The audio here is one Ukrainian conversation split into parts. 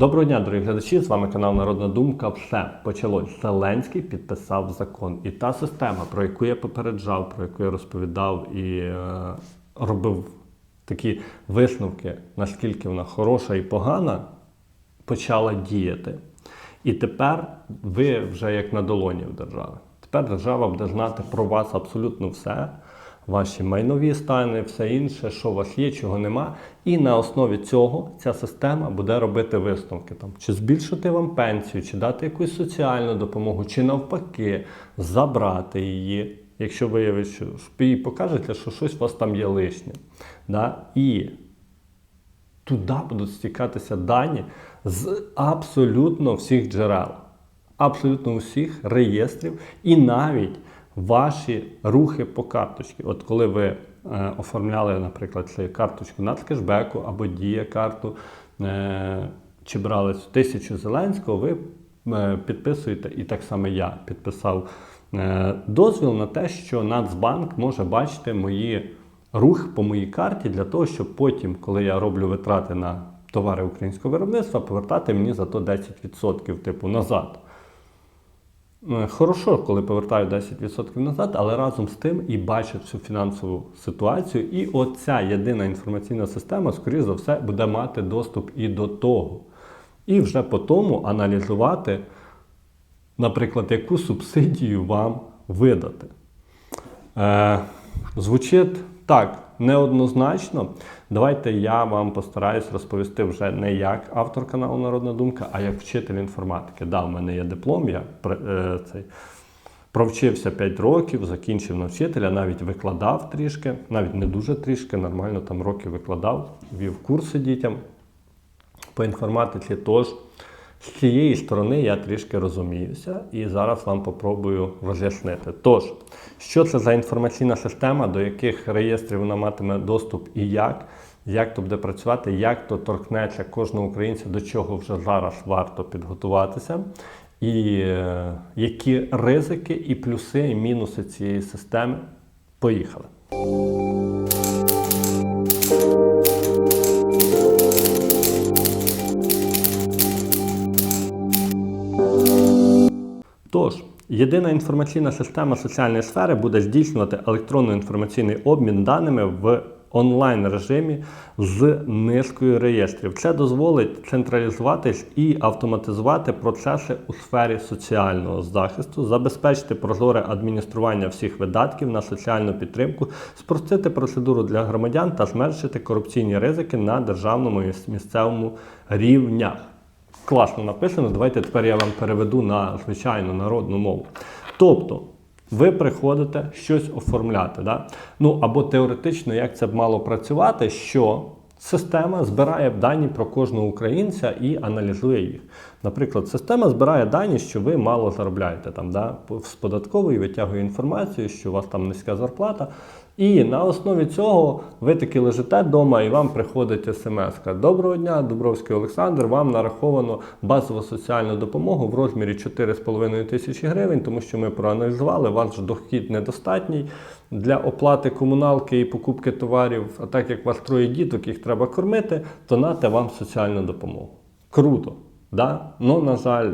Доброго дня, дорогі глядачі! З вами канал Народна Думка. Все почалось. Зеленський підписав закон. І та система, про яку я попереджав, про яку я розповідав і е, робив такі висновки, наскільки вона хороша і погана, почала діяти. І тепер ви вже як на долоні в держави. Тепер держава буде знати про вас абсолютно все, ваші майнові стани, все інше, що у вас є, чого нема. І на основі цього ця система буде робити висновки, там, чи збільшити вам пенсію, чи дати якусь соціальну допомогу, чи навпаки забрати її, якщо виявить, що їй покажете, що щось у вас там є лишнє. Да? І туди будуть стікатися дані з абсолютно всіх джерел, абсолютно всіх реєстрів і навіть ваші рухи по карточці. От коли ви е, оформляли, наприклад, карточку нацкешбеку або дія карту, е, чи брали тисячу Зеленського, ви е, підписуєте, і так само я підписав е, дозвіл на те, що Нацбанк може бачити мої рух по моїй карті для того, щоб потім, коли я роблю витрати на товари українського виробництва, повертати мені за то 10% типу назад. Е, Хорошо, коли повертаю 10% назад, але разом з тим і бачать всю фінансову ситуацію. І оця єдина інформаційна система, скоріш за все, буде мати доступ і до того. І вже по тому аналізувати, наприклад, яку субсидію вам видати. Е, звучить так неоднозначно. Давайте я вам постараюсь розповісти вже не як автор каналу Народна Думка, а як вчитель інформатики. Да, у мене є диплом, я е, цей, провчився 5 років, закінчив на вчителя, навіть викладав трішки, навіть не дуже трішки, нормально там роки викладав, вів курси дітям по інформатиці. Тож з цієї сторони я трішки розуміюся і зараз вам попробую роз'яснити. Тож, що це за інформаційна система, до яких реєстрів вона матиме доступ і як, як то буде працювати, як то торкнеться кожного українця, до чого вже зараз варто підготуватися, і е, які ризики, і плюси, і мінуси цієї системи. Поїхали. Єдина інформаційна система соціальної сфери буде здійснювати електронно-інформаційний обмін даними в онлайн режимі з низкою реєстрів. Це дозволить централізувати і автоматизувати процеси у сфері соціального захисту, забезпечити прозоре адміністрування всіх видатків на соціальну підтримку, спростити процедуру для громадян та зменшити корупційні ризики на державному і місцевому рівнях класно написано. Давайте тепер я вам переведу на звичайну народну мову. Тобто, ви приходите щось оформляти. Да? Ну або теоретично, як це б мало працювати, що система збирає дані про кожного українця і аналізує їх. Наприклад, система збирає дані, що ви мало заробляєте там, да? з податкової витягує інформацію, що у вас там низька зарплата. І на основі цього ви таки лежите вдома і вам приходить смс. Доброго дня, Дубровський Олександр. Вам нараховано базову соціальну допомогу в розмірі 4,5 тисячі гривень, тому що ми проаналізували, ваш дохід недостатній для оплати комуналки і покупки товарів. А так як у вас троє діток, їх треба кормити, то нате вам соціальну допомогу. Круто, да? Ну, на жаль,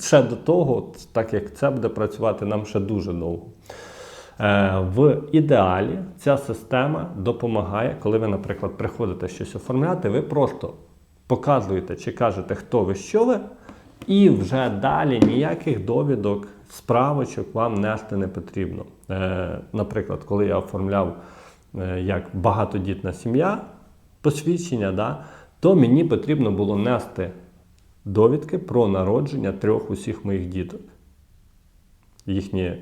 ще до того, так як це буде працювати, нам ще дуже довго. Е, В ідеалі ця система допомагає, коли ви, наприклад, приходите щось оформляти, ви просто показуєте чи кажете, хто ви, що ви, і вже далі ніяких довідок, справочок вам нести не потрібно. Е, Наприклад, коли я оформляв е, як багатодітна сім'я посвідчення, да, то мені потрібно було нести довідки про народження трьох усіх моїх діток. Їхні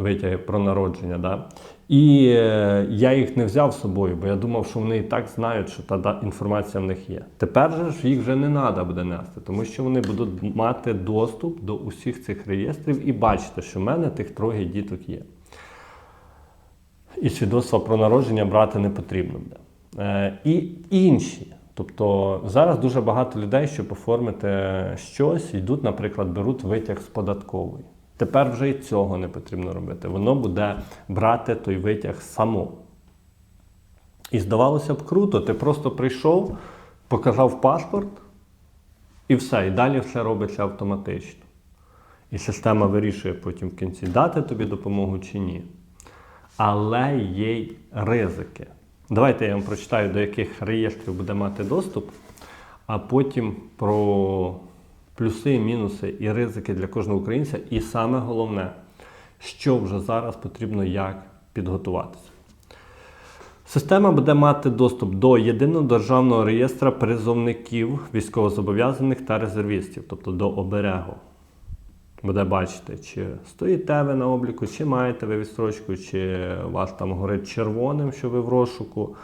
витяги про народження. Да? І е, я їх не взяв з собою, бо я думав, що вони і так знають, що та інформація в них є. Тепер же ж їх вже не треба буде нести, тому що вони будуть мати доступ до усіх цих реєстрів і бачити, що в мене тих троє діток є. І свідоцтва про народження брати не потрібно буде. Е, і інші. Тобто зараз дуже багато людей, щоб оформити щось, йдуть, наприклад, беруть витяг з податкової. Тепер вже і цього не потрібно робити. Воно буде брати той витяг само. І здавалося б, круто, ти просто прийшов, показав паспорт, І все, і далі все робиться автоматично. І система вирішує потім в кінці дати тобі допомогу чи ні. Але є й ризики. Давайте я вам прочитаю, до яких реєстрів буде мати доступ, а потім про плюси, мінуси і ризики для кожного українця. І саме головне, що вже зараз потрібно як підготуватися. Система буде мати доступ до єдиного державного реєстра призовників військовозобов'язаних та резервістів, тобто до оберегу. Буде бачити, чи стоїте ви на обліку, чи маєте ви відстрочку, чи вас там горить червоним, що ви в розшуку.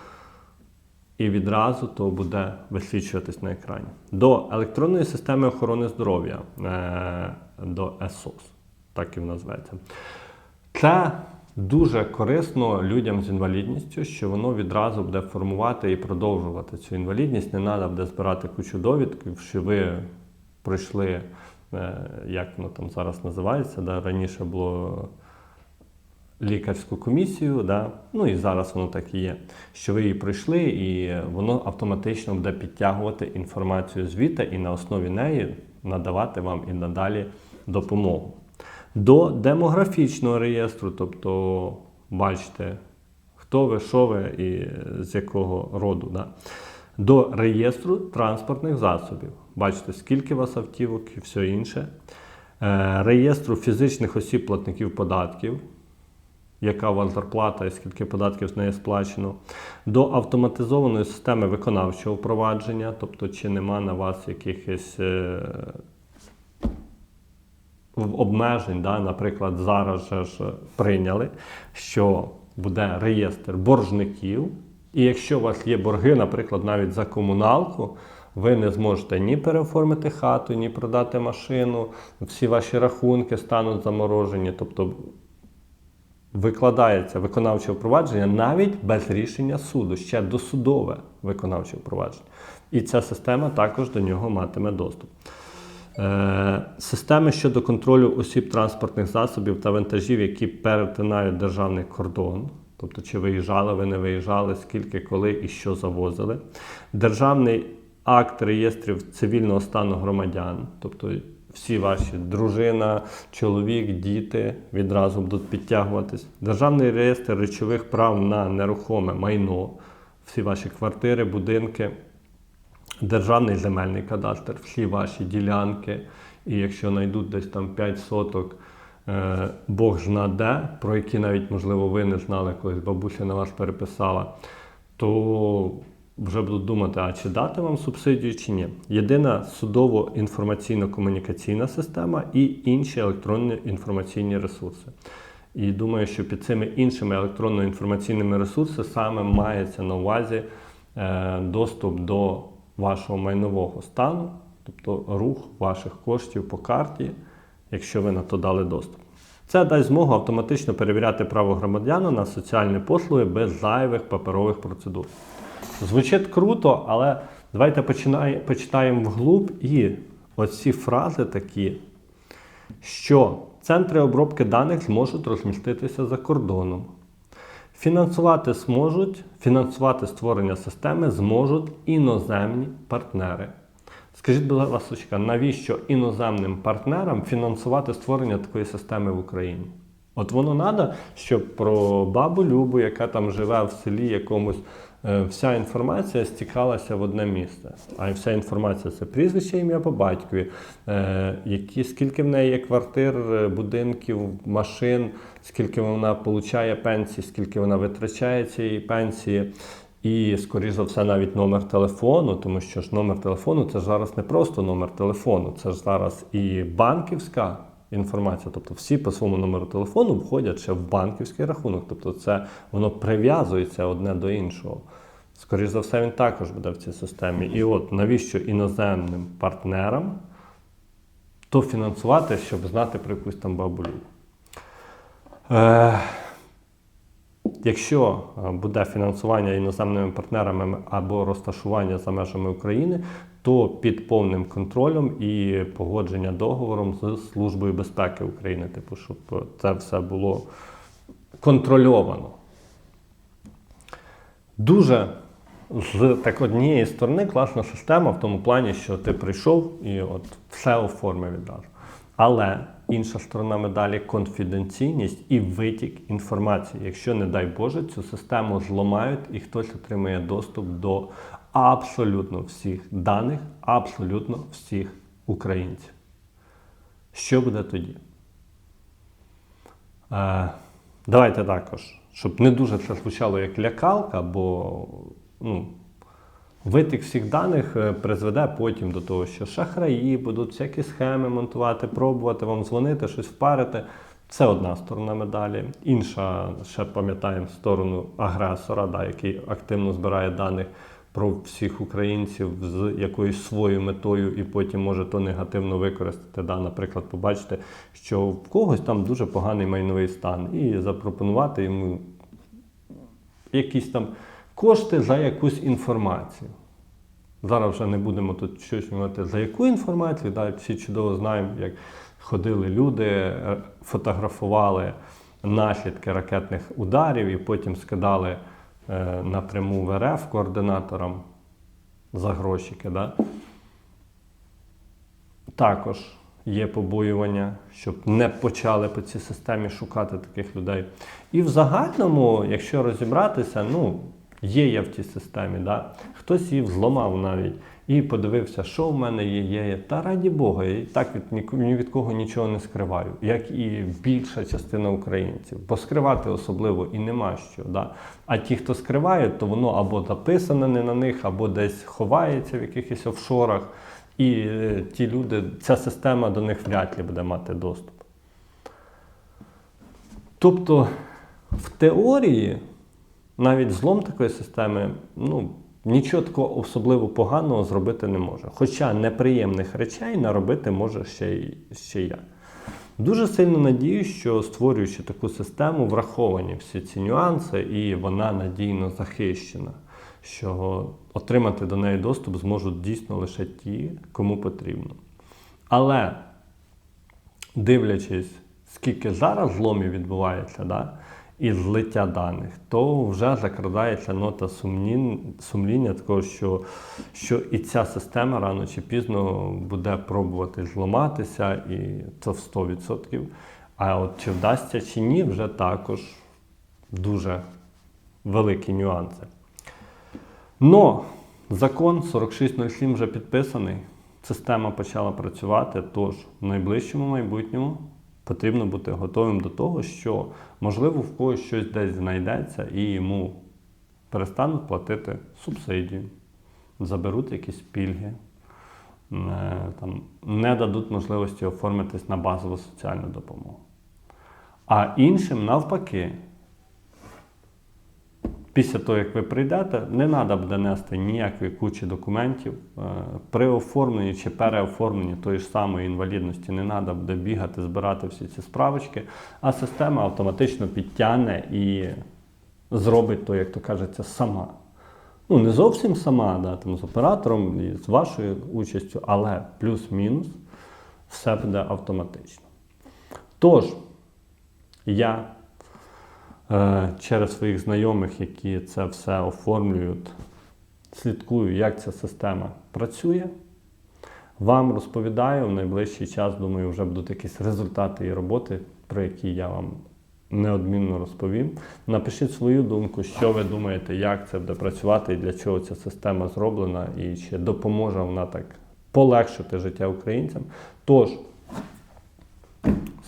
І відразу то буде висвічуватись на екрані. До електронної системи охорони здоров'я, е, до ЕСОС, так і називається. Це дуже корисно людям з інвалідністю, що воно відразу буде формувати і продовжувати цю інвалідність. Не треба буде збирати кучу довідків, що ви пройшли, е, як воно там зараз називається. Да? Раніше було лікарську комісію, да? ну і зараз воно так і є. Що ви її пройшли, і воно автоматично буде підтягувати інформацію звідти і на основі неї надавати вам і надалі допомогу. До демографічного реєстру, тобто бачите, хто ви, що ви і з якого роду. Да? До реєстру транспортних засобів. Бачите, скільки у вас автівок і все інше. Е, Реєстру фізичних осіб платників податків, яка у вас зарплата і скільки податків з неї сплачено. До автоматизованої системи виконавчого впровадження, тобто чи нема на вас якихось. е, обмежень, да, наприклад, зараз же ж прийняли, що буде реєстр боржників, і якщо у вас є борги, наприклад, навіть за комуналку, ви не зможете ні переоформити хату, ні продати машину, всі ваші рахунки стануть заморожені. Тобто викладається виконавче впровадження навіть без рішення суду, ще досудове виконавче впровадження. І ця система також до нього матиме доступ. Е, Системи щодо контролю осіб транспортних засобів та вантажів, які перетинають державний кордон, тобто чи виїжджали, ви не виїжджали, скільки, коли і що завозили. Державний акт реєстрів цивільного стану громадян, тобто всі ваші дружина, чоловік, діти відразу будуть підтягуватись. Державний реєстр речових прав на нерухоме майно, всі ваші квартири, будинки. Державний земельний кадастр, всі ваші ділянки, і якщо знайдуть десь там 5 соток, е, Бог зна де, про які навіть, можливо, ви не знали, колись бабуся на вас переписала, то вже будуть думати, а чи дати вам субсидію чи ні. Єдина судово-інформаційно-комунікаційна система і інші електронні інформаційні ресурси. І думаю, що під цими іншими електронно-інформаційними ресурсами саме мається на увазі е, доступ до вашого майнового стану, тобто рух ваших коштів по карті, якщо ви на то дали доступ. Це дасть змогу автоматично перевіряти право громадяна на соціальні послуги без зайвих паперових процедур. Звучить круто, але давайте починає, почитаємо вглуб і оці фрази такі, що центри обробки даних зможуть розміститися за кордоном. Фінансувати зможуть, фінансувати створення системи зможуть іноземні партнери. Скажіть, будь ласка, навіщо іноземним партнерам фінансувати створення такої системи в Україні? От воно треба, щоб про бабу Любу, яка там живе в селі якомусь, вся інформація стікалася в одне місце. А вся інформація це прізвище, ім'я по батькові, е, які, скільки в неї є квартир, е, будинків, машин, скільки вона отримує пенсії, скільки вона витрачає цієї пенсії. І, скоріш за все, навіть номер телефону, тому що ж номер телефону це ж зараз не просто номер телефону, це ж зараз і банківська інформація. Тобто всі по своєму номеру телефону входять ще в банківський рахунок. Тобто це воно прив'язується одне до іншого. Скоріш за все, він також буде в цій системі. І от навіщо іноземним партнерам то фінансувати, щоб знати про якусь там бабулю. Е, Якщо е, буде фінансування іноземними партнерами або розташування за межами України, то під повним контролем і погодження договором з Службою безпеки України, типу, щоб це все було контрольовано. Дуже з так однієї сторони класна система в тому плані, що ти прийшов і от все оформив відразу. Але інша сторона медалі конфіденційність і витік інформації. Якщо, не дай Боже, цю систему зламають і хтось отримує доступ до абсолютно всіх даних, абсолютно всіх українців. Що буде тоді? Е, давайте також, щоб не дуже це звучало як лякалка, бо ну, витік всіх даних е, призведе потім до того, що шахраї будуть всякі схеми монтувати, пробувати вам дзвонити, щось впарити. Це одна сторона медалі. Інша, ще пам'ятаємо, сторону агресора, да, який активно збирає даних про всіх українців з якоюсь своєю метою, і потім може то негативно використати. Да, Наприклад, побачити, що в когось там дуже поганий майновий стан, і запропонувати йому якісь там кошти за якусь інформацію. Зараз вже не будемо тут щось говорити за яку інформацію. Да, всі чудово знаємо, як ходили люди, е, фотографували наслідки ракетних ударів і потім скидали напряму в РФ координаторам за грошики. Да? Також є побоювання, щоб не почали по цій системі шукати таких людей. І в загальному, якщо розібратися, ну, є я в тій системі, да? хтось її взломав навіть і подивився, що в мене є, є, є. Та раді Бога, я і так від, ні від кого нічого не скриваю, як і більша частина українців. Бо скривати особливо і нема що. Да? А ті, хто скриває, то воно або записане не на них, або десь ховається в якихось офшорах. І е, ті люди, ця система до них вряд ли буде мати доступ. Тобто, в теорії, навіть злом такої системи, ну, нічого такого особливо поганого зробити не може. Хоча неприємних речей наробити може ще й ще я. Дуже сильно надіюсь, що створюючи таку систему, враховані всі ці нюанси, і вона надійно захищена. Що отримати до неї доступ зможуть дійсно лише ті, кому потрібно. Але дивлячись, скільки зараз зломів відбувається, да, і злиття даних, то вже закрадається нота сумнін, сумління такого, що, що і ця система рано чи пізно буде пробувати зламатися, і це в 100%. А от чи вдасться чи ні, вже також дуже великі нюанси. Но закон 4607 вже підписаний, система почала працювати, тож в найближчому майбутньому потрібно бути готовим до того, що, можливо, в когось щось десь знайдеться і йому перестануть платити субсидію, заберуть якісь пільги, не, там, не дадуть можливості оформитись на базову соціальну допомогу. А іншим навпаки. Після того, як ви прийдете, не треба буде нести ніякої кучі документів. Е, При оформленні чи переоформленні тої ж самої інвалідності не треба буде бігати, збирати всі ці справочки, а система автоматично підтягне і зробить то, як то кажеться, сама. Ну, не зовсім сама, да, там, з оператором і з вашою участю, але плюс-мінус все буде автоматично. Тож, я через своїх знайомих, які це все оформлюють, слідкую, як ця система працює. Вам розповідаю в найближчий час, думаю, вже будуть якісь результати її роботи, про які я вам неодмінно розповім. Напишіть свою думку, що ви думаєте, як це буде працювати і для чого ця система зроблена, і чи допоможе вона так полегшити життя українцям. Тож,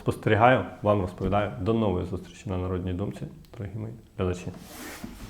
Спостерігаю, вам розповідаю. До нової зустрічі на Народній думці, дорогі мої глядачі.